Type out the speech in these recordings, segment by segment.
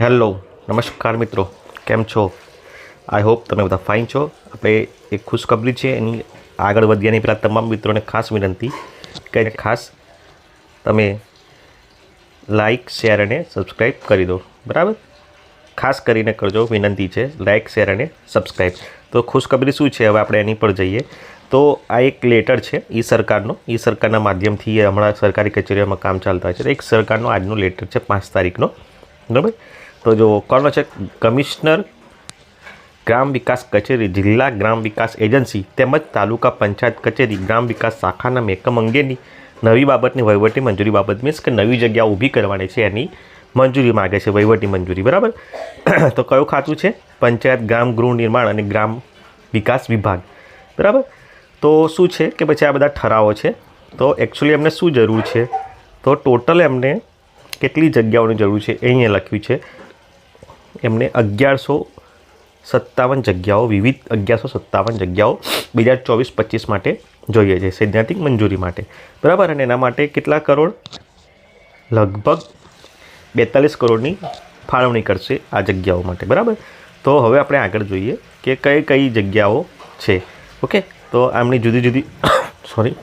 Hello, નમસ્કાર મિત્રો, કેમ છો? આઈ હોપ તમે બધા ફાઇન છો. આપણે એક ખુશખબરી છે, એની આગળ વધ્યાની પહેલાં તમામ મિત્રોને ખાસ વિનંતી કે ખાસ તમે લાઇક શેર અને સબસ્ક્રાઈબ કરી દો, બરાબર? ખાસ કરીને કરજો, વિનંતી છે લાઇક શેર અને સબસ્ક્રાઈબ તો ખુશખબરી શું છે, હવે આપણે એની પર જઈએ. તો આ એક લેટર છે, ઈ સરકારનો. ઈ સરકારના માધ્યમથી હમણાં સરકારી કચેરીઓમાં કામ ચાલતા હોય છે. એક સરકારનો આજનો લેટર છે, પાંચ તારીખનો. બરાબર? તો જો કોનો છે? કમિશનર, ગ્રામ વિકાસ કચેરી, જિલ્લા ગ્રામ વિકાસ એજન્સી તેમજ તાલુકા પંચાયત કચેરી, ગ્રામ વિકાસ શાખાના મેકમ અંગેની નવી બાબતની વહીવટી મંજૂરી બાબત મીન્સ કે નવી જગ્યા ઊભી કરવાની છે એની મંજૂરી માગે છે વહીવટી મંજૂરી, બરાબર? તો કયું ખાતું છે? પંચાયત, ગ્રામ ગૃહ નિર્માણ અને ગ્રામ વિકાસ વિભાગ, બરાબર? તો શું છે કે પછી આ બધા ઠરાવો છે? તો એકચ્યુઅલી એમને શું જરૂર છે? તો ટોટલ એમને કેટલી જગ્યાઓની જરૂર છે? એ અહીંયા લખ્યું છે. એમને અગિયારસો સત્તાવન જગ્યાઓ, વિવિધ અગિયારસો સત્તાવન જગ્યાઓ બે હજાર ચોવીસ પચીસ માટે જોઈએ છે, સૈદ્ધાંતિક મંજૂરી માટે. બરાબર? અને એના માટે કેટલા કરોડ? લગભગ બેતાલીસ કરોડની ફાળવણી કરશે આ જગ્યાઓ માટે. બરાબર? તો હવે આપણે આગળ જોઈએ કે કઈ કઈ જગ્યાઓ છે. ઓકે? તો આમની જુદી જુદી સોરી.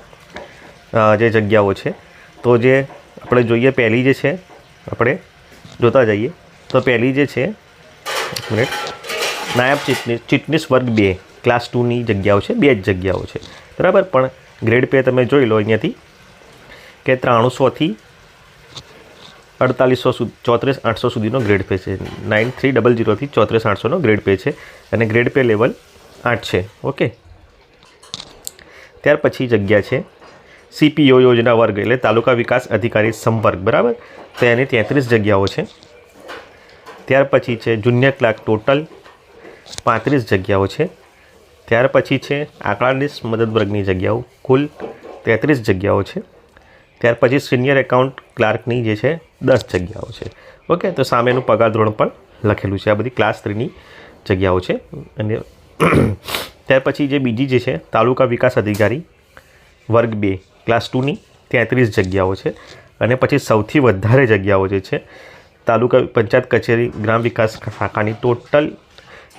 જે જગ્યાઓ છે, તો જે આપણે જોઈએ, પહેલી જે છે, આપણે જોતા જઈએ, તો પહેલી જે છે એક મિનિટ. નાયબ ચીટનીસ ચીટનીસ વર્ગ બે ક્લાસ ટુની જગ્યાઓ છે, બે જ જગ્યાઓ છે. બરાબર? પણ ગ્રેડ પે તમે જોઈ લો અહીંયાથી, કે ત્રાણુંસોથી અડતાલીસો સુ ચોત્રીસ આઠસો સુધીનો ગ્રેડ પે છે. નાઇન થ્રી ડબલ જીરોથી ચોત્રીસ આઠસોનો ગ્રેડ પે છે. અને ગ્રેડ પે લેવલ આઠ છે. ઓકે ત્યાર પછી જગ્યા છે. સીપીઓ યોજના વર્ગ એટલે તાલુકા વિકાસ અધિકારી સંપર્ક બરાબર? તો એની તેત્રીસ જગ્યાઓ છે. ત્યાર પછી છે જુનિયર ક્લાર્ક ટોટલ પાંત્રીસ જગ્યાઓ છે. ત્યાર પછી છે આંકડાનીશ મદદ વર્ગની જગ્યાઓ, કુલ તેત્રીસ જગ્યાઓ છે. ત્યાર પછી સિનિયર એકાઉન્ટ ક્લાર્કની જે છે દસ જગ્યાઓ છે. ઓકે, તો સામેનું પગાર ધોરણ પણ લખેલું છે. આ બધી ક્લાસ થ્રીની જગ્યાઓ છે. અને ત્યાર પછી જે બીજી જે છે તાલુકા વિકાસ અધિકારી, વર્ગ બે, ક્લાસ ટુની તેત્રીસ જગ્યાઓ છે. અને પછી સૌથી વધારે જગ્યાઓ જે છે તાલુકા પંચાયત કચેરી, ગ્રામ વિકાસ શાખાની ટોટલ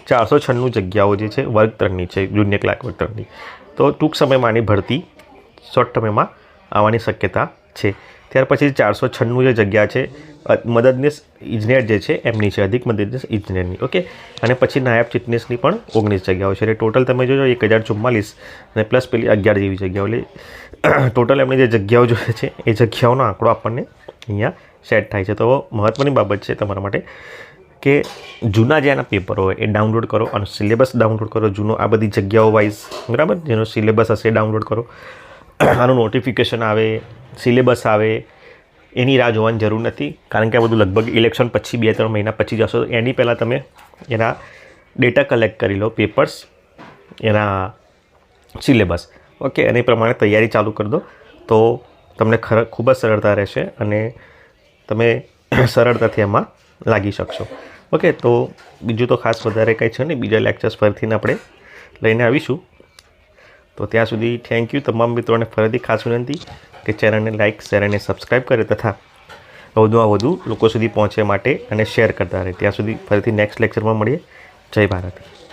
ચારસો છન્નું જગ્યાઓ જે છે, વર્ગ ત્રણની છે, જુનિયર ક્લાર્ક વર્ગ ત્રણની. તો ટૂંક સમયમાં આની ભરતી, શોર્ટ સમયમાં આવવાની શક્યતા છે. ત્યાર પછી ચારસો છન્નું જે જગ્યા છે મદદનીશ ઇજનેર જે છે, એમની છે, અધિક મદદનીશ ઇજનેરની, ઓકે? અને પછી નાયબ ચીટનીસની પણ ઓગણીસ જગ્યાઓ છે. એટલે ટોટલ તમે જોજો એક હજાર ચુમ્માલીસ અને પ્લસ પેલી અગિયાર જેવી જગ્યાઓ. એટલે ટોટલ એમની જે જગ્યાઓ જોઈએ છે, એ જગ્યાઓનો આંકડો આપણને અહીંયા સેટ થાય છે. તો મહત્ત્વની બાબત છે તમારા માટે કે જૂના જે એના પેપર હોય એ ડાઉનલોડ કરો અને સિલેબસ ડાઉનલોડ કરો. જૂનો આ બધી જગ્યાઓ વાઇઝ બરાબર? જેનો સિલેબસ હશે ડાઉનલોડ કરો. આનું નોટિફિકેશન આવે સિલેબસ આવે, એની રાહ જોવાની જરૂર નથી. કારણ કે આ બધું લગભગ ઇલેક્શન પછી, બે ત્રણ મહિના પછી જશો. એની પહેલાં તમે એના ડેટા કલેક્ટ કરી લો પેપર્સ એના સિલેબસ ઓકે અને એ પ્રમાણે તૈયારી ચાલુ કરી દો. તો તમને ખર, ખૂબ જ સરળતા રહેશે અને તમે સરળતાથી એમાં લાગી શકશો. ઓકે તો બીજું તો ખાસ વધારે કંઈ છે નહીં. બીજા લેક્ચર્સ ફરીથી આપણે લઈને આવીશું. તો ત્યાં સુધી થેન્ક યુ તમામ મિત્રોને ફરીથી ખાસ વિનંતી કે ચેનલને લાઇક શેર અને સબસ્ક્રાઈબ કરે તથા વધુમાં વધુ લોકો સુધી પહોંચે માટે અને શેર કરતા રહે. ત્યાં સુધી ફરીથી નેક્સ્ટ લેક્ચરમાં મળીએ. જય ભારત.